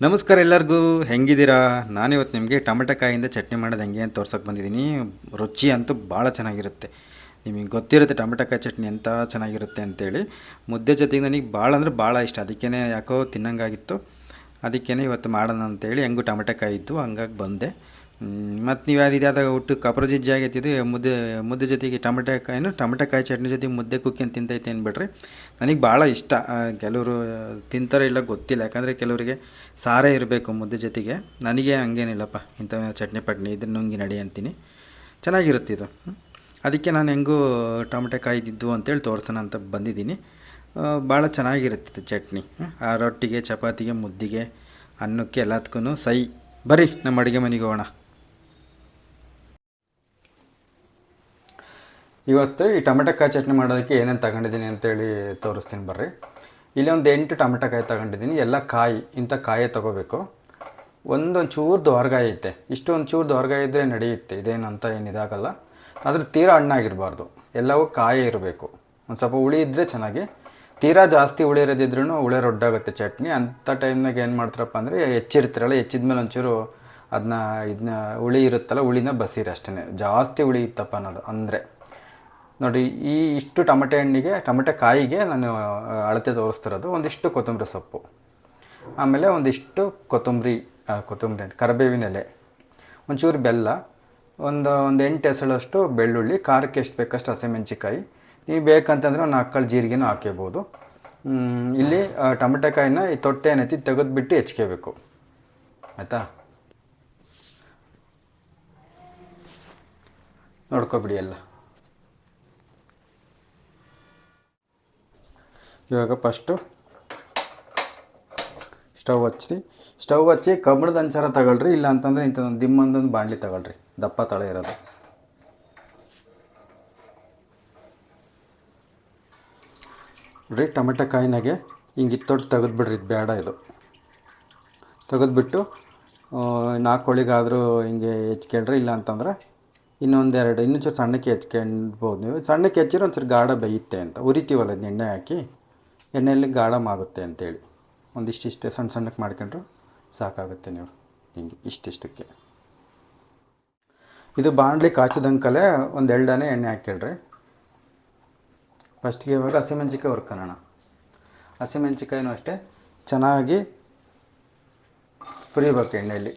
ನಮಸ್ಕಾರ ಎಲ್ಲರಿಗೂ, ಹೆಂಗಿದ್ದೀರಾ? ನಾನಿವತ್ತು ನಿಮಗೆ ಟೊಮೆಟೊಕಾಯಿಂದ ಚಟ್ನಿ ಮಾಡೋದು ಹೆಂಗೆ ಅಂತ ತೋರ್ಸೋಕೆ ಬಂದಿದ್ದೀನಿ. ರುಚಿ ಅಂತೂ ಭಾಳ ಚೆನ್ನಾಗಿರುತ್ತೆ. ನಿಮಗೆ ಗೊತ್ತಿರುತ್ತೆ ಟೊಮೆಟೊಕಾಯಿ ಚಟ್ನಿ ಎಂಥ ಚೆನ್ನಾಗಿರುತ್ತೆ ಅಂತೇಳಿ. ಮುದ್ದೆ ಜೊತೆಗೆ ನನಗೆ ಭಾಳ ಅಂದರೆ ಭಾಳ ಇಷ್ಟ. ಅದಕ್ಕೇ ಯಾಕೋ ತಿನ್ನಂಗಾಗಿತ್ತು. ಅದಕ್ಕೇ ಇವತ್ತು ಮಾಡೋಣ ಅಂತೇಳಿ ಹೆಂಗೂ ಟೊಮೆಟೊಕಾಯಿ ಇತ್ತು ಹಂಗಾಗಿ ಬಂದೆ. ಮತ್ತು ನೀವು ಯಾರು ಇದಾದಾಗ ಊಟಕ್ಕೆ ಅಪರಜಿಜ್ಜಿ ಆಗೈತಿದ್ದು ಮುದ್ದೆ ಮುದ್ದೆ ಜೊತೆಗೆ ಟೊಮೆಟೊಕಾಯಿನೂ ಟೊಮೆಟೊಕಾಯಿ ಚಟ್ನಿ ಜೊತೆಗೆ ಮುದ್ದೆ ಕುಕ್ಕಿ ಅಂತ ತಿಂತೈತೆ ಅಂದ್ಬಿಟ್ರಿ ನನಗೆ ಭಾಳ ಇಷ್ಟ. ಕೆಲವರು ತಿಂತಾರೆ ಇಲ್ಲ ಗೊತ್ತಿಲ್ಲ, ಯಾಕಂದರೆ ಕೆಲವರಿಗೆ ಸಾರೇ ಇರಬೇಕು ಮುದ್ದೆ ಜೊತೆಗೆ. ನನಗೆ ಹಂಗೇನಿಲ್ಲಪ್ಪ, ಇಂಥ ಚಟ್ನಿ ಪಟ್ನಿ ಇದ್ರೆ ನುಂಗಿ ನಡಿ ಅಂತೀನಿ. ಚೆನ್ನಾಗಿರುತ್ತೆ ಇದು. ಅದಕ್ಕೆ ನಾನು ಹೆಂಗೂ ಟೊಮೆಟೊಕಾಯಿ ಇದ್ದಿದ್ದು ಅಂತೇಳಿ ತೋರ್ಸೋಣ ಅಂತ ಬಂದಿದ್ದೀನಿ. ಭಾಳ ಚೆನ್ನಾಗಿರುತ್ತೆ ಚಟ್ನಿ. ಆ ರೊಟ್ಟಿಗೆ, ಚಪಾತಿಗೆ, ಮುದ್ದಿಗೆ, ಅನ್ನಕ್ಕೆ ಎಲ್ಲದಕ್ಕೂ ಸೈ. ಬರ್ರಿ, ನಮ್ಮ ಅಡುಗೆ ಮನೆಗೆ ಹೋಗೋಣ. ಇವತ್ತು ಈ ಟೊಮೆಟೊಕಾಯಿ ಚಟ್ನಿ ಮಾಡೋದಕ್ಕೆ ಏನೇನು ತಗೊಂಡಿದ್ದೀನಿ ಅಂತೇಳಿ ತೋರಿಸ್ತೀನಿ ಬರ್ರಿ. ಇಲ್ಲಿ ಒಂದು ಎಂಟು ಟೊಮೆಟೊಕಾಯಿ ತಗೊಂಡಿದ್ದೀನಿ. ಎಲ್ಲ ಕಾಯಿ, ಇಂಥ ಕಾಯೇ ತೊಗೋಬೇಕು. ಒಂದೊಂದು ಚೂರು ದೋರ್ಗಾಯಿ ಐತೆ. ಇಷ್ಟು ಒಂದು ಚೂರು ದೋರ್ಗಾಯಿ ಇದ್ದರೆ ನಡೆಯುತ್ತೆ. ಇದೇನಂತ ಏನು ಇದಾಗಲ್ಲ ಆದರೂ ತೀರಾ ಹಣ್ಣಾಗಿರಬಾರ್ದು. ಎಲ್ಲವೂ ಕಾಯೇ ಇರಬೇಕು. ಒಂದು ಸ್ವಲ್ಪ ಹುಳಿ ಇದ್ದರೆ ಚೆನ್ನಾಗಿ. ತೀರಾ ಜಾಸ್ತಿ ಹುಳಿ ಇರೋದಿದ್ರೂ ಹುಳಿ ರೊಡ್ಡಾಗುತ್ತೆ ಚಟ್ನಿ. ಅಂಥ ಟೈಮ್ನಾಗ ಏನು ಮಾಡ್ತಾರಪ್ಪ ಅಂದರೆ ಹೆಚ್ಚಿದ ಮೇಲೆ ಒಂಚೂರು ಅದನ್ನ ಇದನ್ನ ಹುಳಿ ಇರುತ್ತಲ್ಲ, ಹುಳಿನ ಬಸೀರಿ ಅಷ್ಟೇ ಜಾಸ್ತಿ ಹುಳಿ ಇತ್ತಪ್ಪ ಅನ್ನೋದು ಅಂದರೆ. ನೋಡಿ, ಈ ಇಷ್ಟು ಟಮಟೆ ಹಣ್ಣಿಗೆ, ಟಮಟೆ ಕಾಯಿಗೆ ನಾನು ಅಳತೆ ತೋರಿಸ್ತಿರೋದು ಒಂದಿಷ್ಟು ಕೊತ್ತಂಬರಿ ಸೊಪ್ಪು. ಆಮೇಲೆ ಒಂದಿಷ್ಟು ಕೊತ್ತಂಬರಿ ಕೊತ್ತಂಬರಿ ಅಂತ, ಕರಿಬೇವಿನ ಎಲೆ, ಒಂಚೂರು ಬೆಲ್ಲ, ಒಂದು ಒಂದು ಎಂಟು ಎಸಳಷ್ಟು ಬೆಳ್ಳುಳ್ಳಿ, ಖಾರಕ್ಕೆ ಎಷ್ಟು ಬೇಕಷ್ಟು ಹಸಿಮೆಣ್ಸಿಕಾಯಿ ನೀವು ಬೇಕಂತಂದರೆ ಒಂದು ನಾಲ್ಕು ಕಾಳು ಜೀರಿಗೆನೂ ಹಾಕ್ಕೋಬೋದು ಇಲ್ಲಿ ಟೊಮೆಟೊಕಾಯಿನ ಈ ತೊಟ್ಟೆ ಏನೈತಿ ತೆಗೆದುಬಿಟ್ಟು ಹೆಚ್ಕೋಬೇಕು ಆಯಿತಾ? ನೋಡ್ಕೊಬಿಡಿ ಎಲ್ಲ. ಇವಾಗ ಫಸ್ಟು ಸ್ಟವ್ ಹಚ್ಚಿರಿ ಸ್ಟವ್ ಹಚ್ಚಿ ಕಬ್ಬಣದ ಅಂಚಾರ ತಗೊಳ್ರಿ, ಇಲ್ಲ ಅಂತಂದ್ರೆ ಇಂಥದ್ದೊಂದು ದಿಮ್ಮಂದೊಂದು ಬಾಣಲಿ ತಗೊಳ್ರಿ, ದಪ್ಪ ತಳೆ ಇರೋದು. ನೋಡ್ರಿ, ಟೊಮೆಟೊ ಕಾಯಿನಾಗೆ ಹಿಂಗೆ ಇತ್ತೊಟ್ಟು ತೆಗೆದ್ಬಿಡ್ರಿ, ಇದು ಬೇಡ ಇದು. ತೆಗೆದ್ಬಿಟ್ಟು ನಾಲ್ಕು ಹೋಳಿಗಾದರೂ ಹಿಂಗೆ ಹೆಚ್ಕೊಳ್ರಿ, ಇಲ್ಲ ಅಂತಂದ್ರೆ ಇನ್ನೊಂದೆರಡು ಇನ್ನೂ ಚೂರು ಸಣ್ಣಕ್ಕೆ ಹೆಚ್ಕೊಂಡ್ಬೋದು ನೀವು. ಸಣ್ಣಕ್ಕೆ ಹೆಚ್ಚಿರೋ ಒಂಚೂರು ಗಾಢ ಬೇಯುತ್ತೆ ಅಂತ, ಉರಿತೀವಲ್ಲ ಎಣ್ಣೆ ಹಾಕಿ. ಎಣ್ಣೆಯಲ್ಲಿ ಗಾಢ ಆಗುತ್ತೆ ಅಂತೇಳಿ. ಒಂದಿಷ್ಟಿಷ್ಟೇ ಸಣ್ಣ ಸಣ್ಣಕ್ಕೆ ಮಾಡ್ಕೊಂಡ್ರು ಸಾಕಾಗುತ್ತೆ ನೀವು. ಹಿಂಗೆ ಇಷ್ಟಿಷ್ಟಕ್ಕೆ. ಇದು ಬಾಣಲಿ ಕಾಚಿದಂಕಲೆ ಒಂದು ಎರಡನೇ ಎಣ್ಣೆ ಹಾಕ್ಕೊಳ್ರಿ ಫಸ್ಟ್ಗೆ ಇವಾಗ ಹಸಿಮೆಣ್ಸಿಕಾಯಿ ಹುರ್ಕೊಳ್ಳೋಣ ಹಸಿಮೆಣ್ಸಿಕಾಯಿನೂ ಅಷ್ಟೇ ಚೆನ್ನಾಗಿ ಹುರಿಬೇಕು ಎಣ್ಣೆಯಲ್ಲಿ.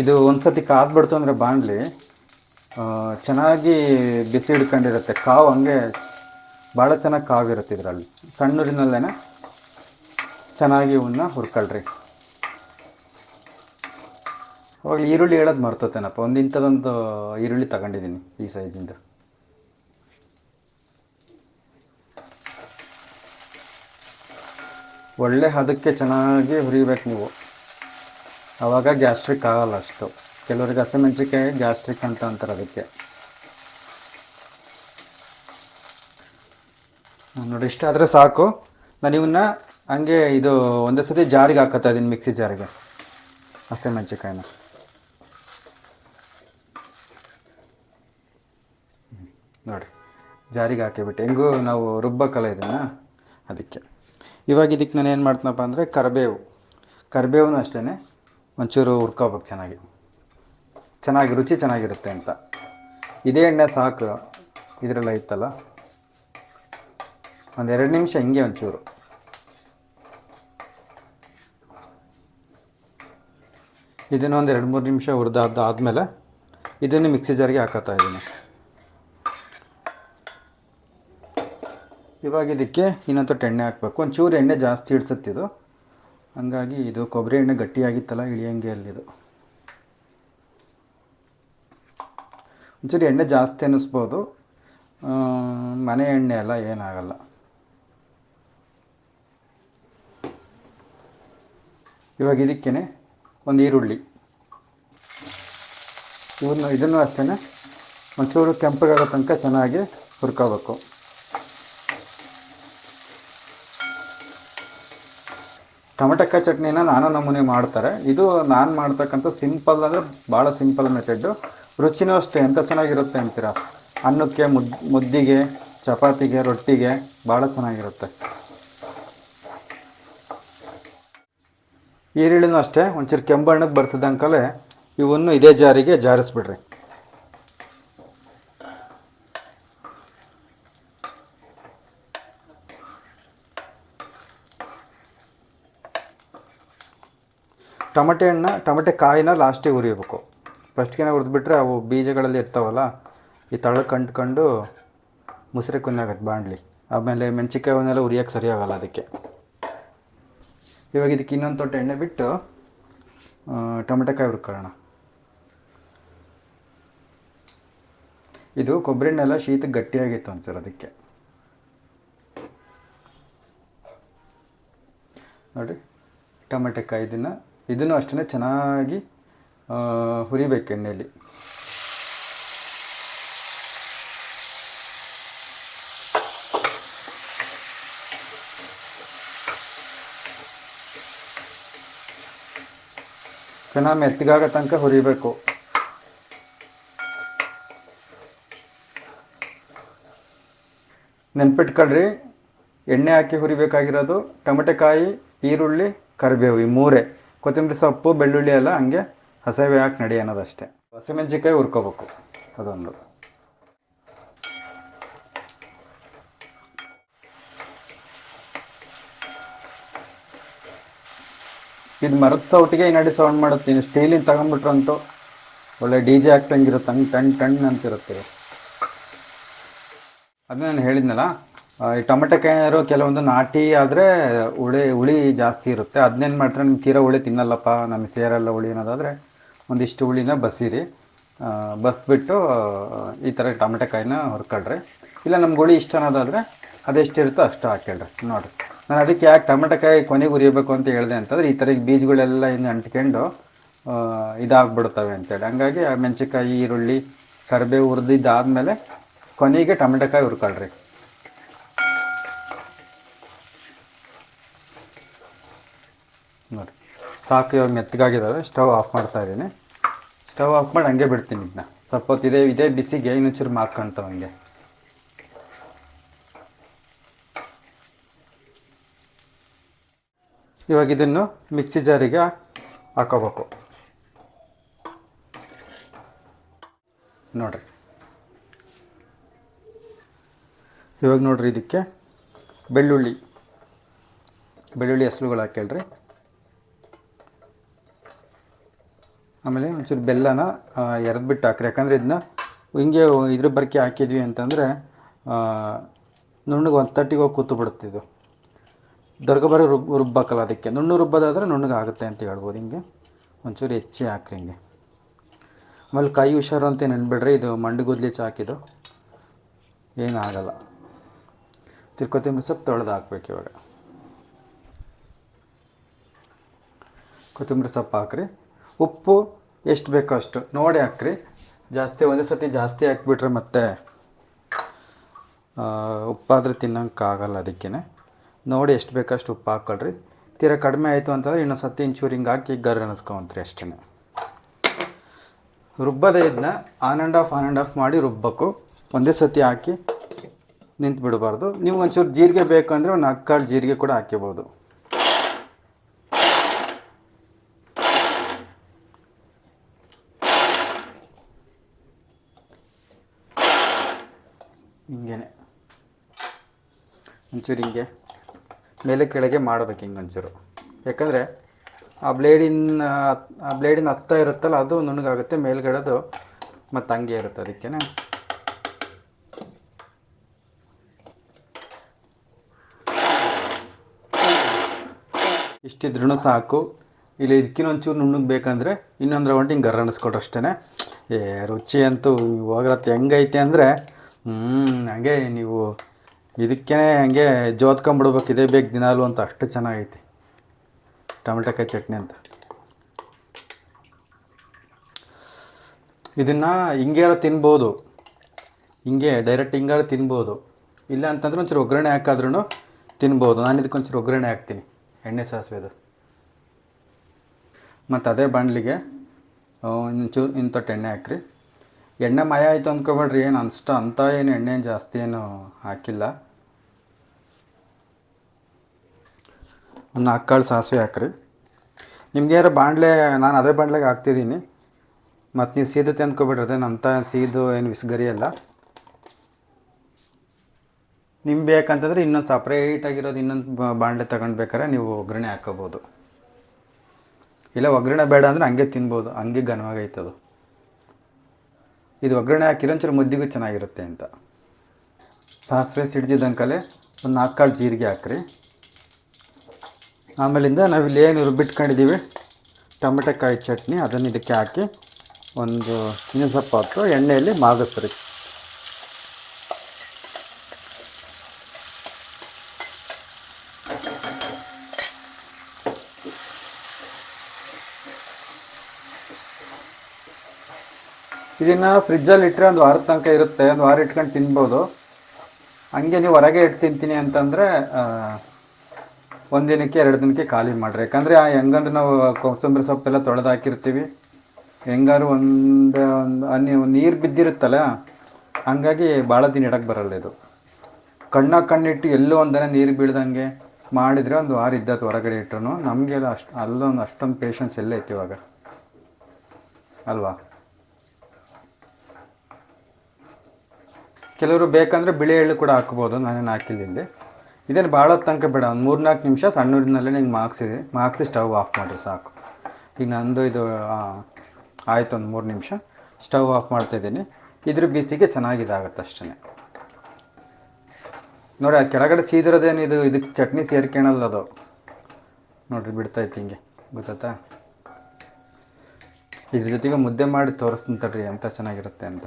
ಇದು ಒಂದು ಸತಿ ಕಾದ್ಬಿಡ್ತು ಅಂದರೆ ಬಾಣಲಿ ಚೆನ್ನಾಗಿ ಬಿಸಿ ಹಿಡ್ಕೊಂಡಿರುತ್ತೆ ಕಾವು ಹಂಗೆ ಭಾಳ ಚೆನ್ನಾಗಿ ಕಾವಿರುತ್ತೆ ಇದರಲ್ಲಿ. ಸಣ್ಣೂರಿನಲ್ಲೇ ಚೆನ್ನಾಗಿ ಇವನ್ನ ಹುರ್ಕೊಳ್ರಿ. ಅವಾಗ ಈರುಳ್ಳಿ ಹೇಳೋದು ಮರ್ತೋತೇನಪ್ಪ. ಒಂದು ಇಂಥದ್ದೊಂದು ಈರುಳ್ಳಿ ತಗೊಂಡಿದ್ದೀನಿ ಈ ಸೈಜಿಂದ. ಒಳ್ಳೆ ಹದಕ್ಕೆ ಚೆನ್ನಾಗಿ ಹುರಿಬೇಕು ನೀವು. ಆವಾಗ ಗ್ಯಾಸ್ಟ್ರಿಕ್ ಆಗಲ್ಲ ಅಷ್ಟು. ಕೆಲವರಿಗೆ ಹಸಿಮೆಣ್ಸಿಕಾಯಿ ಗ್ಯಾಸ್ಟ್ರಿಕ್ ಅಂತ ಅಂತಾರೆ ಅದಕ್ಕೆ. ನೋಡಿ ನೋಡಿ ಇಷ್ಟಾದರೆ ಸಾಕು. ನಾನು ಇವನ್ನ ಹಂಗೆ ಇದು ಒಂದೇ ಸತಿ ಜಾರಿಗೆ ಹಾಕತ್ತಾ ಇದ್ದೀನಿ ಮಿಕ್ಸಿ ಜಾರಿಗೆ ಹಸಿಮೆಣ್ಸಿಕಾಯಿನ ಹ್ಮ್, ನೋಡಿ ಜಾರಿಗೆ ಹಾಕಿಬಿಟ್ಟು ಹೆಂಗೂ ನಾವು ರುಬ್ಬಕ್ಕಲ್ಲ ಇದನ್ನು ಅದಕ್ಕೆ. ಇವಾಗ ಇದಕ್ಕೆ ನಾನು ಏನು ಮಾಡ್ತೀನಪ್ಪ ಅಂದರೆ ಕರಿಬೇವು. ಕರಿಬೇವು ಅಷ್ಟೇ ಒಂಚೂರು ಹುರ್ಕೋಬೇಕು ಚೆನ್ನಾಗಿ. ಚೆನ್ನಾಗಿ ರುಚಿ ಚೆನ್ನಾಗಿರುತ್ತೆ ಅಂತ. ಇದೇ ಎಣ್ಣೆ ಸಾಕು, ಇದರಲ್ಲ ಇತ್ತಲ್ಲ? ಒಂದು ಎರಡು ನಿಮಿಷ ಹಿಂಗೆ ಒಂಚೂರು. ಇದನ್ನು ಒಂದು ಎರಡು ಮೂರು ನಿಮಿಷ ಹುರಿದಾದ ಆದಮೇಲೆ ಇದನ್ನು ಮಿಕ್ಸಿ ಜಾರಿಗೆ ಹಾಕತ್ತಾ ಇದ್ದೀನಿ. ಇವಾಗ ಇದಕ್ಕೆ ಇನ್ನೊಂದು ಎಣ್ಣೆ ಹಾಕಬೇಕು. ಒಂಚೂರು ಎಣ್ಣೆ ಜಾಸ್ತಿ ಇಡ್ಸುತ್ತಿದು ಹಂಗಾಗಿ ಇದು ಕೊಬ್ಬರಿ ಎಣ್ಣೆ ಗಟ್ಟಿಯಾಗಿತ್ತಲ್ಲ, ಇಳಿಯಂಗೆ ಅಲ್ಲಿದು. ಒಂಚೂರು ಎಣ್ಣೆ ಜಾಸ್ತಿ ಅನ್ನಿಸ್ಬೋದು. ಮನೆ ಎಣ್ಣೆ ಅಲ್ಲ ಏನಾಗಲ್ಲ. ಇವಾಗ ಇದಕ್ಕೇ ಒಂದು ಈರುಳ್ಳಿ. ಇವನ್ನ ಇದನ್ನು ಅಷ್ಟೇ ಒಂಚೂರು ಕೆಂಪಗಾಗೋ ತನಕ ಚೆನ್ನಾಗಿ ಹುರ್ಕೋಬೇಕು. ಟೊಮೆಟೊಕ್ಕ ಚಟ್ನಿನ ನಾನು ನಮೂನೆ ಮಾಡ್ತಾರೆ. ಇದು ನಾನು ಮಾಡ್ತಕ್ಕಂಥ ಸಿಂಪಲ್ ಅಂದರೆ ಭಾಳ ಸಿಂಪಲ್ ಮೆಥಡ್ಡು ರುಚಿನೂ ಅಷ್ಟೇ ಎಂಥ ಚೆನ್ನಾಗಿರುತ್ತೆ ಅಂತೀರ? ಅನ್ನಕ್ಕೆ ಮುದ್, ಮುದ್ದಿಗೆ, ಚಪಾತಿಗೆ, ರೊಟ್ಟಿಗೆ ಭಾಳ ಚೆನ್ನಾಗಿರುತ್ತೆ. ಈರುಳ್ಳಿನೂ ಅಷ್ಟೇ, ಒಂಚೂರು ಕೆಂಬಣ್ಣಕ್ಕೆ ಬರ್ತದೆ ಅಂಕಲೇ ಇವನ್ನು ಇದೇ ಜಾರಿಗೆ ಜಾರಿಸ್ಬಿಡ್ರಿ. ಟಮಟೆ ಹಣ್ಣು, ಟಮಟೆ ಕಾಯಿನ ಲಾಸ್ಟಿಗೆ ಹುರಿಬೇಕು ಫಸ್ಟ್ಗೆ ಹುರಿದ್ಬಿಟ್ರೆ ಅವು ಬೀಜಗಳಲ್ಲಿ ಇರ್ತಾವಲ್ಲ, ಈ ತಳ ಕಂಡ್ಕೊಂಡು ಮುಸ್ರೆ ಕುನ್ನಾಗತ್ತೆ ಬಾಣಲಿ. ಆಮೇಲೆ ಮೆಣಸಿಕಾಯಿ ಅವನ್ನೆಲ್ಲ ಉರಿಯೋಕ್ಕೆ ಸರಿ ಆಗಲ್ಲ ಅದಕ್ಕೆ. ಇವಾಗ ಇದಕ್ಕೆ ಇನ್ನೊಂದು ತೊಟ್ಟು ಎಣ್ಣೆ ಬಿಟ್ಟು ಟೊಮೆಟೊಕಾಯಿ ಹುರ್ಕೊಳ್ಳೋಣ. ಇದು ಕೊಬ್ಬರಿ ಎಣ್ಣೆ ಎಲ್ಲ ಶೀತ ಗಟ್ಟಿಯಾಗಿತ್ತು ಅಂತಾರೆ ಅದಕ್ಕೆ. ನೋಡಿರಿ ಟೊಮೆಟೊಕಾಯಿ ಇದನ್ನು ಇದನ್ನು ಅಷ್ಟೇ ಚೆನ್ನಾಗಿ ಹುರಿಬೇಕು ಎಣ್ಣೆಯಲ್ಲಿ ಚೆನ್ನಾಗಿ ಮೆತ್ತಗಾಗೋ ತನಕ ಹುರಿಬೇಕು. ನೆನ್ಪಿಟ್ಕೊಳ್ರಿ, ಎಣ್ಣೆ ಹಾಕಿ ಹುರಿಬೇಕಾಗಿರೋದು ಟೊಮೆಟೊಕಾಯಿ ಈರುಳ್ಳಿ, ಕರಿಬೇವು, ಈ ಮೂರೇ. ಕೊತ್ತಂಬರಿ ಸೊಪ್ಪು, ಬೆಳ್ಳುಳ್ಳಿ ಎಲ್ಲ ಹಂಗೆ ಹಸವೆ ಹಾಕಿ ನಡಿ ಅನ್ನೋದಷ್ಟೇ. ಹಸಿಮೆಣ್ಸಿನ್ಕಾಯಿ ಹುರ್ಕೋಬೇಕು, ಅದೊಂದು. ಇದು ಮರದ ಸೌಟಿಗೆ ಈ ನಡಿ ಸೌಂಡ್ ಮಾಡುತ್ತೀನಿ ಸ್ಟೀಲಿನ ತಗೊಂಡ್ಬಿಟ್ರಂತೂ ಒಳ್ಳೆ ಡಿ ಜೆ ಆಗ್ತಂಗಿರುತ್ತೆ ಹಂಗೆ ಟಣ್ ಟಣ್ ಅಂತಿರುತ್ತೆ ಅದನ್ನ ಅದು ನಾನು ಹೇಳಿದ್ನಲ್ಲ ಈ ಟೊಮೆಟೊಕಾಯಿನಾರು ಕೆಲವೊಂದು ನಾಟಿ ಆದರೆ ಹುಳಿ ಹುಳಿ ಜಾಸ್ತಿ ಇರುತ್ತೆ. ಅದನ್ನೇನು ಮಾಡ್ತಾರೆ ನಿಮ್ಗೆ ತೀರಾ ಹುಳಿ ತಿನ್ನಲ್ಲಪ್ಪ ನಮ್ಮ ಸೇರಲ್ಲ ಹುಳಿ ಅನ್ನೋದಾದರೆ ಒಂದಿಷ್ಟು ಹುಳಿನ ಬಸಿರಿ. ಬಸ್ಬಿಟ್ಟು ಈ ಥರ ಟೊಮೆಟೊಕಾಯಿನ ಹುರ್ಕೊಳ್ರಿ ಇಲ್ಲ ನಮ್ಮ ಗುಳಿ ಇಷ್ಟ ಅನ್ನೋದಾದರೆ ಅದೆಷ್ಟಿರುತ್ತೋ ಅಷ್ಟು ಹಾಕ್ಕೊಳ್ರಿ ನೋಡಿರಿ. ನಾನು ಅದಕ್ಕೆ ಯಾಕೆ ಟೊಮೆಟೊಕಾಯಿ ಕೊನೆಗೆ ಉರಿಯಬೇಕು ಅಂತ ಹೇಳಿದೆ ಅಂತಂದ್ರೆ, ಈ ಥರ ಬೀಜಗಳೆಲ್ಲ ಇನ್ನು ಅಂಟ್ಕೊಂಡು ಇದಾಗ್ಬಿಡ್ತವೆ ಅಂತೇಳಿ. ಹಂಗಾಗಿ ಆ ಮೆಣಸಿನ್ಕಾಯಿ, ಈರುಳ್ಳಿ ಕರಿಬೇವು ಹುರಿದಿದ್ದಾದಮೇಲೆ ಕೊನೆಗೆ ಟೊಮೆಟೊಕಾಯಿ ಹುರ್ಕೊಳ್ರಿ. ನೋಡಿ ಸಾಕು, ಇವಾಗ ಮೆತ್ತಗಾಗಿದ್ದಾವೆ ಸ್ಟವ್ ಆಫ್ ಮಾಡ್ತಾ ಇದ್ದೀನಿ. ಸ್ಟವ್ ಆಫ್ ಮಾಡಿ ಹಂಗೆ ಬಿಡ್ತೀನಿ ಇದನ್ನ ಸ್ವಲ್ಪ ಹೊತ್ತು ಇದೇ ಇದೇ ಬಿಸಿಗೆ ಇನ್ನೊಂಚೂರು ಮಾರ್ಕೊಂತಾವ ಹಂಗೆ. ಇವಾಗ ಇದನ್ನು ಮಿಕ್ಸಿ ಜಾರಿಗೆ ಹಾಕೋಬೇಕು. ನೋಡ್ರಿ. ಇವಾಗ ನೋಡ್ರಿ ಇದಕ್ಕೆ ಬೆಳ್ಳುಳ್ಳಿ. ಬೆಳ್ಳುಳ್ಳಿ ಹೆಸರುಗಳು ಹಾಕೇಳ್ರಿ ಆಮೇಲೆ ಒಂಚೂರು ಬೆಲ್ಲನ ಎರೆದ್ಬಿಟ್ಟು ಹಾಕ್ರಿ. ಯಾಕಂದರೆ ಇದನ್ನ ಹಿಂಗೆ ಇದ್ರ ಬರ್ಕೆ ಹಾಕಿದ್ವಿ ಅಂತಂದರೆ ನುಣ್ಣಗೆ ಒಂದು ತಟ್ಟಿಗೆ ಹೋಗಿ ಕೂತು ಬಿಡುತ್ತೆ ಇದು. ದರ್ಗಬರ ರುಬ್ ರುಬ್ಬಕ್ಕಲ್ಲ ಅದಕ್ಕೆ. ನುಣ್ಣು ರುಬ್ಬೋದಾದ್ರೆ ನುಣ್ಣಗೆ ಆಗುತ್ತೆ ಅಂತ ಹೇಳ್ಬೋದು ಹಿಂಗೆ. ಒಂಚೂರು ಹೆಚ್ಚಿ ಹಾಕ್ರಿ ಹಿಂಗೆ. ಆಮೇಲೆ ಕೈ ಹುಷಾರು ಅಂತ ನೆನ್ಬಿಡ್ರಿ ಇದು ಮಂಡಿಗುದ್ಲಿ ಚಾಕಿದು. ಏನಾಗಲ್ಲ ತಿರ್ಕೊತ್ತಿಂಬರಿ ಸೊಪ್ಪು ತೊಳೆದು ಹಾಕ್ಬೇಕು ಇವಾಗ. ಕೊತ್ತಂಬರಿ ಸೊಪ್ಪು ಹಾಕ್ರಿ. ಉಪ್ಪು ಎಷ್ಟು ಬೇಕೋ ಅಷ್ಟು. ನೋಡಿ ಹಾಕ್ರಿ. ಜಾಸ್ತಿ, ಒಂದೇ ಸತಿ ಜಾಸ್ತಿ ಹಾಕ್ಬಿಟ್ರೆ ಮತ್ತೆ ಉಪ್ಪಾದರೆ ತಿನ್ನೋಕ್ಕಾಗಲ್ಲ ಅದಕ್ಕೆ ನೋಡಿ ಎಷ್ಟು ಬೇಕಷ್ಟು ಉಪ್ಪು ಹಾಕ್ಕೊಳ್ರಿ ತೀರಾ ಕಡಿಮೆ ಆಯಿತು ಅಂತಂದ್ರೆ ಇನ್ನೊಂದು ಸತಿ ಇಂಚೂರು ಹಿಂಗೆ ಹಾಕಿ ಗರ್ ಅನ್ನಿಸ್ಕೊಂತ್ರಿ ಅಷ್ಟೇ. ರುಬ್ಬದೇ ಇದನ್ನ on and off on and off ಮಾಡಿ ರುಬ್ಬಬೇಕು ಒಂದೇ ಸತಿ ಹಾಕಿ ನಿಂತು ಬಿಡಬಾರ್ದು ನೀವು ಒಂಚೂರು ಜೀರಿಗೆ ಬೇಕಂದರೆ ಒಂದು ನಾಲ್ಕು ಕಾಳು ಜೀರಿಗೆ ಕೂಡ ಹಾಕ್ಕೋಬೋದು ಹಿಂಗೇನೆ. ಒಂಚೂರು ಹಿಂಗೆ. ಮೇಲೆ ಕೆಳಗೆ ಮಾಡ್ಬೇಕು ಹಿಂಗೆ ಒಂಚೂರು. ಯಾಕಂದರೆ ಆ ಬ್ಲೇಡಿನ ಆ ಬ್ಲೇಡಿನ ಹತ್ತ ಇರುತ್ತಲ್ಲ, ಅದು ನುಣ್ಣಗಾಗುತ್ತೆ, ಮೇಲ್ಗಡೆದು ಮತ್ತು ಹಂಗೆ ಇರುತ್ತೆ ಅದಕ್ಕೆ ಇಷ್ಟಿದ್ರೂ ಸಾಕು. ಇಲ್ಲಿ ಇದಕ್ಕಿನ ಒಂಚೂರು ನುಣ್ಣಗೆ ಬೇಕಂದರೆ ಇನ್ನೊಂದು ರೌಂಡ್ ಹಿಂಗೆ ಗರ್ ಅನ್ನಿಸ್ಕೊಡ್ರಿ ಅಷ್ಟೇ ಏ, ರುಚಿ ಅಂತೂ ಹೋಗ್ರತ್ತೆ ಹೆಂಗೈತೆ ಅಂದರೆ ಹ್ಞೂ ಹಂಗೆ ನೀವು ಇದಕ್ಕೇ ಹಂಗೆ ಜೋತ್ಕೊಂಬಿಡ್ಬೇಕು ಇದೇ ಬೇಕು ದಿನಾಲು ಅಂತ ಅಷ್ಟು ಚೆನ್ನಾಗೈತೆ. ಟೊಮೆಟೊಕಾಯಿ ಚಟ್ನಿ ಅಂತ. ಇದನ್ನು ಹಿಂಗೇರ ತಿನ್ಬೋದು. ಹಿಂಗೆ ಡೈರೆಕ್ಟ್ ಹಿಂಗಾರು ತಿನ್ಬೋದು. ಇಲ್ಲ ಅಂತಂದ್ರೆ ಒಂಚೂರು ಒಗ್ಗರಣೆ ಹಾಕಾದ್ರೂ ತಿನ್ಬೋದು. ನಾನು ಇದಕ್ಕೆ ಒಂಚೂರು ಒಗ್ಗರಣೆ ಹಾಕ್ತೀನಿ. ಎಣ್ಣೆ ಸಾಸಿವೆದು. ಮತ್ತು ಅದೇ ಬಾಣಲಿಗೆ ಇನ್ನೊಂಚೂರು ಇಂಥ ಎಣ್ಣೆ ಹಾಕ್ರಿ. ಎಣ್ಣೆ ಮಾಯ ಆಯಿತು ಅಂದ್ಕೋಬೇಡ್ರಿ, ಏನು ಅನ್ಸ್ಟ, ಅಂತ ಏನು ಎಣ್ಣೆ ಜಾಸ್ತಿ ಏನು ಹಾಕಿಲ್ಲ. ಒಂದು ನಾಲ್ಕು ಕಾಳು ಸಾಸಿವೆ ಹಾಕ್ರಿ. ನಿಮ್ಗೆ ಯಾರು ಬಾಣಲೆ, ನಾನು ಅದೇ ಬಾಂಡ್ಲೆಗೆ ಹಾಕ್ತಿದ್ದೀನಿ. ಮತ್ತು ನೀವು ಸೀದತೆ ಅದೇನು ಅಂತ ಸೀದು ಏನು ವಿಸ್ಗರಿ ಅಲ್ಲ. ನಿಮ್ಗೆ ಬೇಕಂತಂದ್ರೆ ಇನ್ನೊಂದು ಸಪ್ರೇಟ್ ಆಗಿರೋದು ಇನ್ನೊಂದು ಬಾಣಲೆ ತಗೊಂಡ್ಬೇಕಾರೆ ನೀವು ಒಗ್ಗರಣೆ ಹಾಕೋಬೋದು. ಇಲ್ಲ, ಒಗ್ಗರಣೆ ಬೇಡ ಅಂದರೆ ಹಂಗೆ ತಿನ್ಬೋದು, ಹಂಗೆ ಘನವಾಗೈತದು ಇದು ಒಗ್ಗರಣೆ ಹಾಕಿರೋಂಚೂರು ಮುದ್ದಿಗೂ ಚೆನ್ನಾಗಿರುತ್ತೆ ಅಂತ. ಸಾಸಿವೆ ಸಿಡ್ದಿದ್ದಂಕಲೆ ಒಂದು ನಾಲ್ಕು ಕಾಳು ಜೀರಿಗೆ ಹಾಕ್ರಿ. ಆಮೇಲಿಂದ ನಾವಿಲ್ಲಿ ಏನು ರುಬ್ಬಿಟ್ಕೊಂಡಿದ್ದೀವಿ ಟೊಮೆಟೊಕಾಯಿ ಚಟ್ನಿ, ಅದನ್ನು ಇದಕ್ಕೆ ಹಾಕಿ ಒಂದು ಸ್ವಲ್ಪ ಹೊತ್ತು ಎಣ್ಣೆಯಲ್ಲಿ ಮಾಗಿಸ್ರಿ. ಇದನ್ನು ಫ್ರಿಜ್ಜಲ್ಲಿ ಇಟ್ಟರೆ ಒಂದು ವಾರದ ತನಕ ಇರುತ್ತೆ, ಒಂದು ವಾರ ಇಟ್ಕೊಂಡು ತಿನ್ಬೋದು. ಹಂಗೆ ನೀವು ಹೊರಗೆ ಇಟ್ಟು ತಿಂತೀನಿ ಅಂತಂದರೆ ಒಂದಿನಕ್ಕೆ ಎರಡು ದಿನಕ್ಕೆ ಖಾಲಿ ಮಾಡಿರಿ. ಯಾಕಂದರೆ ಹೆಂಗಂದ್ರೆ ನಾವು ಕೊತ್ತಂಬರಿ ಸೊಪ್ಪೆಲ್ಲ ತೊಳೆದು ಹಾಕಿರ್ತೀವಿ ಹೆಂಗಾರು ಒಂದು ಒಂದು ನೀರು ಬಿದ್ದಿರುತ್ತಲ್ಲ, ಹಂಗಾಗಿ ಭಾಳ ದಿನ ಇಡಕ್ಕೆ ಬರಲ್ಲ ಇದು. ಕಣ್ಣ ಕಣ್ಣಿಟ್ಟು ಎಲ್ಲೋ ಒಂದನೆ ನೀರು ಬೀಳ್ದಂಗೆ ಮಾಡಿದರೆ ಒಂದು ವಾರ ಇದ್ದತ್ತು ಹೊರಗಡೆ ಇಟ್ಟರು ನಮಗೆಲ್ಲ ಅಷ್ಟು, ಅಲ್ಲೊಂದು ಅಷ್ಟೊಂದು ಪೇಷನ್ಸ್ ಎಲ್ಲ ಇತ್ತು ಇವಾಗ. ಅಲ್ವಾ? ಕೆಲವರು ಬೇಕಂದರೆ ಬಿಳಿ ಎಳ್ಳು ಕೂಡ ಹಾಕ್ಬೋದು. ನಾನೇನು ಹಾಕಿಲ್ಲ ಇಲ್ಲಿ. ಇದೇನು ಭಾಳ ತನಕ ಬೇಡ. ಒಂದು ಮೂರ್ನಾಲ್ಕು ನಿಮಿಷ ಸಣ್ಣೂರಿನಲ್ಲೇ ನಿಂಗೆ ಮಾಕ್ಸಿದೆ ಮಾಕ್ಸಿ ಸ್ಟವ್ ಆಫ್ ಮಾಡಿರಿ ಸಾಕು. ಈಗ ನಂದು ಇದು ಆಯಿತು ಒಂದು ಮೂರು ನಿಮಿಷ. ಸ್ಟವ್ ಆಫ್ ಮಾಡ್ತಾಯಿದ್ದೀನಿ ಇದ್ರ ಬಿಸಿಗೆ ಚೆನ್ನಾಗಿದಾಗತ್ತೆ ಅಷ್ಟೇ ನೋಡಿ, ಆ ಕೆಳಗಡೆ ಸೀದಿರೋದೇನು ಇದು? ಇದಕ್ಕೆ ಚಟ್ನಿ ಸೇರ್ಕೊಳಲ್ಲ ಅದು. ನೋಡಿರಿ ಬಿಡ್ತಾಯ್ತು ಹಿಂಗೆ. ಗೊತ್ತಾಯ್ತಾ? ಇದ್ರ ಜೊತೆಗೆ ಮುದ್ದೆ ಮಾಡಿ ತೋರಿಸ್ತೀನಿ ತಡ್ರಿ ಎಂಥ ಚೆನ್ನಾಗಿರುತ್ತೆ ಅಂತ.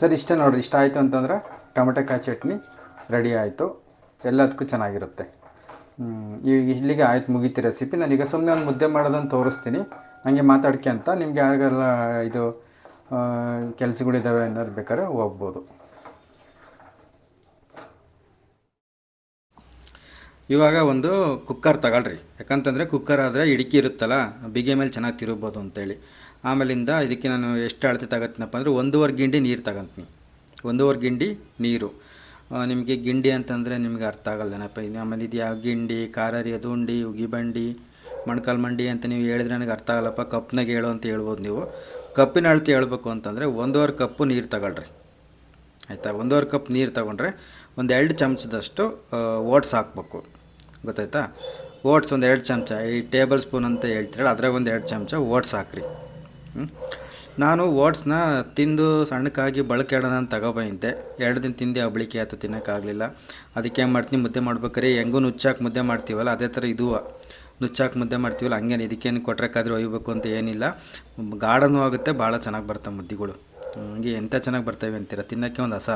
ಸರ್, ಇಷ್ಟೇ ನೋಡಿರಿ. ಇಷ್ಟ ಆಯಿತು ಅಂತಂದ್ರೆ ಟೊಮೆಟೊಕಾಯಿ ಚಟ್ನಿ ರೆಡಿ ಆಯಿತು. ಎಲ್ಲದಕ್ಕೂ ಚೆನ್ನಾಗಿರುತ್ತೆ. ಈಗ ಇಲ್ಲಿಗೆ ಆಯ್ತು ಮುಗೀತಿ ರೆಸಿಪಿ ನಾನೀಗ ಸುಮ್ಮನೆ ಒಂದು ಮುದ್ದೆ ಮಾಡೋದನ್ನು ತೋರಿಸ್ತೀನಿ. ಹಂಗೆ ಮಾತಾಡ್ಕೆ ಅಂತ. ನಿಮ್ಗೆ ಯಾರಿಗೆಲ್ಲ ಇದು ಕೆಲಸಗಳಿದ್ದಾವೆ ಅನ್ನೋದು ಬೇಕಾದ್ರೆ ಹೋಗ್ಬೋದು. ಇವಾಗ ಒಂದು ಕುಕ್ಕರ್ ತಗೊಳ್ರಿ. ಯಾಕಂತಂದರೆ ಕುಕ್ಕರ್ ಆದರೆ ಇಡಿಕೆ ಇರುತ್ತಲ್ಲ, ಬಿಗೆ ಮೇಲೆ ಚೆನ್ನಾಗಿ ತಿರುಗ್ಬೋದು ಅಂತೇಳಿ. ಆಮೇಲಿಂದ ಇದಕ್ಕೆ ನಾನು ಎಷ್ಟು ಅಳತೆ ತಗೋತೀನಪ್ಪ ಅಂದರೆ ಒಂದೂವರೆ ಗಿಂಡಿ ನೀರು ತಗೊಂತೀನಿ. ಒಂದೂವರೆ ಗಿಂಡಿ ನೀರು. ನಿಮಗೆ ಗಿಂಡಿ ಅಂತಂದರೆ ನಿಮಗೆ ಅರ್ಥ ಆಗಲ್ಲನಪ್ಪ ಇದು ಆಮೇಲೆ ಇದು ಯಾವ ಗಿಂಡಿ ಕಾರರಿ ಉಂಡಿ ಉಗಿಬಂಡಿ ಮಣ್ಕಾಲ್ ಮಂಡಿ ಅಂತ ನೀವು ಹೇಳಿದ್ರೆ ನನಗೆ ಅರ್ಥ ಆಗಲ್ಲಪ್ಪ. ಕಪ್ನಾಗ ಹೇಳು ಅಂತ ಹೇಳ್ಬೋದು ನೀವು. ಕಪ್ಪಿನ ಅಳತೆ ಹೇಳ್ಬೇಕು ಅಂತಂದರೆ ಒಂದೂವರೆ ಕಪ್ಪು ನೀರು ತಗೊಳ್ರಿ. ಆಯಿತಾ? ಒಂದೂವರೆ ಕಪ್ ನೀರು ತಗೊಂಡ್ರೆ ಒಂದು ಎರಡು ಚಮಚದಷ್ಟು ಓಟ್ಸ್ ಹಾಕ್ಬೇಕು. ಗೊತ್ತಾಯ್ತಾ? ಓಟ್ಸ್ ಒಂದು ಎರಡು ಚಮಚ. ಈ ಟೇಬಲ್ ಸ್ಪೂನ್ ಅಂತ ಹೇಳ್ತೀರಲ್ಲ, ಅದ್ರಾಗ ಒಂದು ಎರಡು ಚಮಚ ಓಟ್ಸ್ ಹಾಕ್ರಿ? ನಾನು ಓಟ್ಸ್ನ ತಿಂದು ಸಣ್ಣಕ್ಕಾಗಿ ಬಳಕೆಡೋಣ ಅಂತ ತಗೊಬಂದಿದ್ದೆ. ಎರಡು ದಿನ ತಿಂದೆ ಬಳಿಕೆ ಆಯ್ತು ತಿನ್ನೋಕ್ಕಾಗಲಿಲ್ಲ. ಅದಕ್ಕೆ ಏನು ಮಾಡ್ತೀನಿ, ಮುದ್ದೆ ಮಾಡ್ಬೇಕಾರೆ ಹೆಂಗೂ ನುಚ್ಚಾಕಿ ಮುದ್ದೆ ಮಾಡ್ತೀವಲ್ಲ, ಅದೇ ಥರ ಇದು. ನುಚ್ಚಾಕಿ ಮುದ್ದೆ ಮಾಡ್ತೀವಲ್ಲ, ಹಂಗೇನು, ಇದಕ್ಕೇನು ಕೊಟ್ರಕ್ಕಾದ್ರೂ ಒಯ್ಯಬೇಕು ಅಂತ ಏನಿಲ್ಲ. ಗಾಢನೂ ಆಗುತ್ತೆ, ಭಾಳ ಚೆನ್ನಾಗಿ ಬರ್ತವೆ ಮುದ್ದೆಗಳು. ಹಂಗೆ ಎಂಥ ಚೆನ್ನಾಗಿ ಬರ್ತವೆ ಅಂತೀರ? ತಿನ್ನೋಕ್ಕೆ ಒಂದು ಹಸ.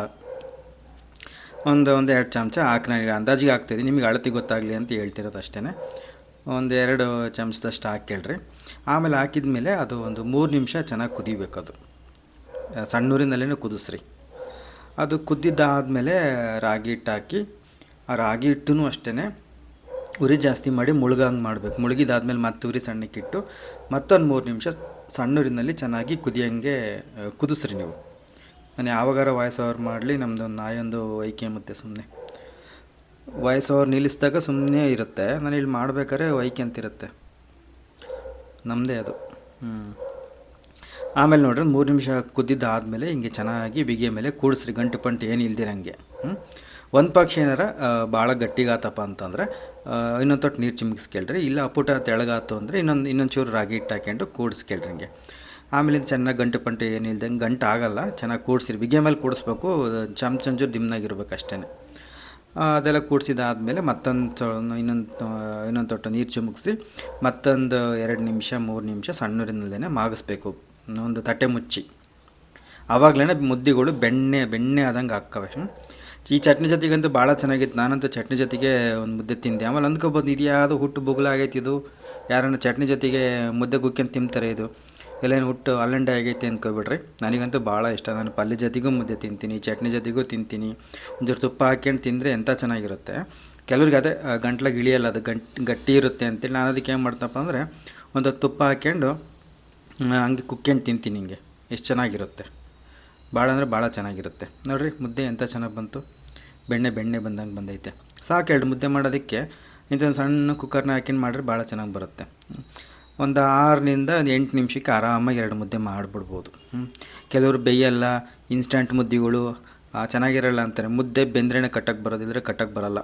ಒಂದು ಒಂದು, ಎರಡು ಚಮಚ ಹಾಕಿ ನಾನು. ಅಂದಾಜಿಗೆ ಹಾಕ್ತಾಯಿದ್ದೀನಿ ನಿಮಗೆ ಅಳತಿ ಗೊತ್ತಾಗಲಿ ಅಂತ ಹೇಳ್ತಿರೋದು ಅಷ್ಟೇ ಒಂದು ಎರಡು ಚಮಚದಷ್ಟು ಹಾಕೇಳ್ರಿ ಆಮೇಲೆ ಹಾಕಿದ ಮೇಲೆ ಅದು ಒಂದು ಮೂರು ನಿಮಿಷ ಚೆನ್ನಾಗಿ ಕುದಿಬೇಕು ಅದು. ಸಣ್ಣೂರಿನಲ್ಲೇ ಕುದಿಸ್ರಿ. ಅದು ಕುದ್ದಿದ್ದಾದಮೇಲೆ ರಾಗಿ ಹಿಟ್ಟು ಹಾಕಿ, ಆ ರಾಗಿ ಹಿಟ್ಟೂ ಅಷ್ಟೇ ಉರಿ ಜಾಸ್ತಿ ಮಾಡಿ ಮುಳುಗಂಗೆ ಮಾಡಬೇಕು. ಮುಳುಗಿದಾದ್ಮೇಲೆ ಮತ್ತೆ ಉರಿ ಸಣ್ಣಕ್ಕಿಟ್ಟು ಮತ್ತೊಂದು ಮೂರು ನಿಮಿಷ ಸಣ್ಣೂರಿನಲ್ಲಿ ಚೆನ್ನಾಗಿ ಕುದಿಯಂಗೆ ಕುದಿಸ್ರಿ ನೀವು. ನಾನು ಯಾವಾಗಾರ ವಾಯ್ಸ್ ಓವರ್ ಮಾಡಲಿ ನಮ್ಮದೊಂದು ನಾಯೊಂದು ಐಕೆ ಮತ್ತೆ ಸುಮ್ಮನೆ ವಾಯ್ಸ್ ಓವರ್ ನಿಲ್ಲಿಸಿದಾಗ ಸುಮ್ಮನೆ ಇರುತ್ತೆ. ನಾನು ಇಲ್ಲಿ ಮಾಡ್ಬೇಕಾದ್ರೆ ವೈಕೆ ಅಂತಿರುತ್ತೆ ನಮ್ಮದೇ ಅದು. ಹ್ಞೂ ಆಮೇಲೆ ನೋಡ್ರಿ, ಮೂರು ನಿಮಿಷ ಕುದ್ದಿದ್ದಾದಮೇಲೆ ಹಿಂಗೆ ಚೆನ್ನಾಗಿ ಬಿಗಿಯ ಮೇಲೆ ಕೂಡಿಸ್ರಿ, ಗಂಟು ಪಂಟು ಏನು ಇಲ್ದಿರಂಗೆ ಹ್ಞೂ ಒಂದು ಪಕ್ಷ ಏನಾರ ಭಾಳ ಗಟ್ಟಿಗಾತಪ್ಪ ಅಂತಂದರೆ ಇನ್ನೊಂದು ತೊಟ್ಟು ನೀರು ಚಿಮ್ಗಿಸ್ಕೇಳ್ರಿ ಇಲ್ಲ ಅಪ್ಪುಟ ತೆಳಗಾತು ಅಂದರೆ ಇನ್ನೊಂದು ಇನ್ನೊಂದು ಚೂರು ರಾಗಿ ಹಿಟ್ಟು ಹಾಕ್ಕೊಂಡು ಕೂಡಿಸ್ಕೇಳ್ರಿ ಹಂಗೆ. ಆಮೇಲೆ ಚೆನ್ನಾಗಿ ಗಂಟು ಪಂಟು ಏನಿಲ್ದಂಗೆ ಗಂಟು ಆಗಲ್ಲ, ಚೆನ್ನಾಗಿ ಕೂಡಿಸಿರಿ. ಬಿಗಿಯ ಮೇಲೆ ಕೂಡಿಸ್ಬೇಕು ಚಮ್ ಚಂಚೂರು ದಿಮ್ನಾಗಿರ್ಬೇಕು ಅಷ್ಟೇ ಅದೆಲ್ಲ ಕೂಡಿಸಿದಾದಮೇಲೆ ಮತ್ತೊಂದು ಇನ್ನೊಂದು ಇನ್ನೊಂದು ತೊಟ್ಟು ನೀರು ಚಿಮುಕಿಸಿ ಮತ್ತೊಂದು ಎರಡು ನಿಮಿಷ, ಮೂರು ನಿಮಿಷ ಸಣ್ಣೂರಿನಲ್ಲೇ ಮಾಗಿಸ್ಬೇಕು. ಒಂದು ತಟ್ಟೆ ಮುಚ್ಚಿ. ಆವಾಗಲೇ ಮುದ್ದೆಗಳು ಬೆಣ್ಣೆ ಬೆಣ್ಣೆ ಆದಂಗೆ ಹಾಕ್ಕವೆ ಈ ಚಟ್ನಿ ಜೊತೆಗಂತೂ ಭಾಳ ಚೆನ್ನಾಗಿತ್ತು. ನಾನಂತೂ ಚಟ್ನಿ ಜೊತೆಗೆ ಒಂದು ಮುದ್ದೆ ತಿಂದೆ. ಆಮೇಲೆ ಅಂದ್ಕೊಬೋದು ಇದು ಯಾವುದು ಹುಟ್ಟು ಬುಗ್ಲಾಗೈತಿ ಇದು. ಯಾರನ್ನ ಚಟ್ನಿ ಜೊತೆಗೆ ಮುದ್ದೆ ಗುಕ್ಕಿಂದು ತಿಂತಾರೆ ಇದು. ಎಲ್ಲೇನು ಹುಟ್ಟು ಅಲ್ಲಂಡೆ ಆಗೈತೆ ಅಂದ್ಕೊಬಿಡ್ರಿ ನನಗಂತೂ ಭಾಳ ಇಷ್ಟ. ನಾನು ಪಲ್ಯ ಜೊತೆಗೂ ಮುದ್ದೆ ತಿಂತೀನಿ, ಚಟ್ನಿ ಜೊತೆಗೂ ತಿಂತೀನಿ. ಒಂಚೂರು ತುಪ್ಪ ಹಾಕ್ಕೊಂಡು ತಿಂದರೆ ಎಂಥ ಚೆನ್ನಾಗಿರುತ್ತೆ. ಕೆಲವ್ರಿಗೆ ಅದೇ ಗಂಟ್ಲಾಗ ಇಳಿಯಲ್ಲ, ಅದು ಗಂಟ್, ಗಟ್ಟಿ ಇರುತ್ತೆ ಅಂತೇಳಿ ನಾನು ಅದಕ್ಕೆ ಏನು ಮಾಡ್ತಪ್ಪ ಅಂದರೆ ಒಂದು ತುಪ್ಪ ಹಾಕ್ಕೊಂಡು ಹಂಗೆ ಕುಕ್ಕೊಂಡು ತಿಂತೀನಿ ಹಿಂಗೆ. ಎಷ್ಟು ಚೆನ್ನಾಗಿರುತ್ತೆ. ಭಾಳ ಅಂದರೆ ಭಾಳ ಚೆನ್ನಾಗಿರುತ್ತೆ. ನೋಡಿರಿ, ಮುದ್ದೆ ಎಂಥ ಚೆನ್ನಾಗಿ ಬಂತು. ಬೆಣ್ಣೆ ಬೆಣ್ಣೆ ಬಂದಂಗೆ ಬಂದೈತೆ. ಸಾಕು ಎರಡು ಮುದ್ದೆ ಮಾಡೋದಕ್ಕೆ ಇಂಥ ಸಣ್ಣ ಕುಕ್ಕರ್ನ ಹಾಕಿಂಡು ಮಾಡಿದ್ರೆ ಭಾಳ ಚೆನ್ನಾಗಿ ಬರುತ್ತೆ. ಒಂದು ಆರರಿಂದ ಒಂದು ಎಂಟು ನಿಮಿಷಕ್ಕೆ ಆರಾಮಾಗಿ ಎರಡು ಮುದ್ದೆ ಮಾಡಿಬಿಡ್ಬೋದು. ಹ್ಞೂ ಕೆಲವರು ಬೇಯಲ್ಲ ಇನ್ಸ್ಟಂಟ್ ಮುದ್ದೆಗಳು ಚೆನ್ನಾಗಿರಲ್ಲ ಅಂತಾರೆ. ಮುದ್ದೆ ಬೆಂದ್ರೆ ಕಟ್ಟಕ್ಕೆ ಬರೋದಿದ್ರೆ ಕಟ್ಟಕ್ಕೆ ಬರಲ್ಲ.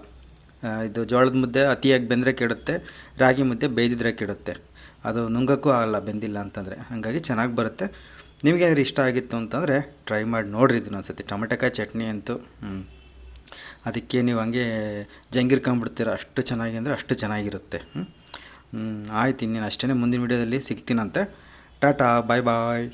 ಇದು ಜೋಳದ ಮುದ್ದೆ ಅತಿಯಾಗಿ ಬೆಂದರೆ ಕೆಡುತ್ತೆ, ರಾಗಿ ಮುದ್ದೆ ಬೇಯ್ದಿದ್ರೆ ಕೆಡುತ್ತೆ. ಅದು ನುಂಗಕ್ಕೂ ಆಗಲ್ಲ, ಬೆಂದಿಲ್ಲ ಅಂತಂದರೆ. ಹಾಗಾಗಿ ಚೆನ್ನಾಗಿ ಬರುತ್ತೆ. ನಿಮಗೆ ಅದ್ರ ಇಷ್ಟ ಆಗಿತ್ತು ಅಂತಂದರೆ ಟ್ರೈ ಮಾಡಿ ನೋಡ್ರಿ ಇದನ್ನ ಒಂದ್ಸತಿ. ಟೊಮೆಟೊಕಾಯಿ ಚಟ್ನಿ ಅಂತೂ ಹ್ಞೂ ಅದಕ್ಕೆ ನೀವು ಹಂಗೆ ಜಂಗಿರ್ಕೊಂಬಿಡ್ತೀರ. ಅಷ್ಟು ಚೆನ್ನಾಗಿ ಅಂದರೆ ಅಷ್ಟು ಚೆನ್ನಾಗಿರುತ್ತೆ. ಹ್ಞೂ ಆಯ್ತು ಇನ್ನೇನು ಅಷ್ಟೇ ಮುಂದಿನ ವೀಡಿಯೋದಲ್ಲಿ ಸಿಗ್ತೀನಂತೆ. ಟಾಟಾ ಬಾಯ್ ಬಾಯ್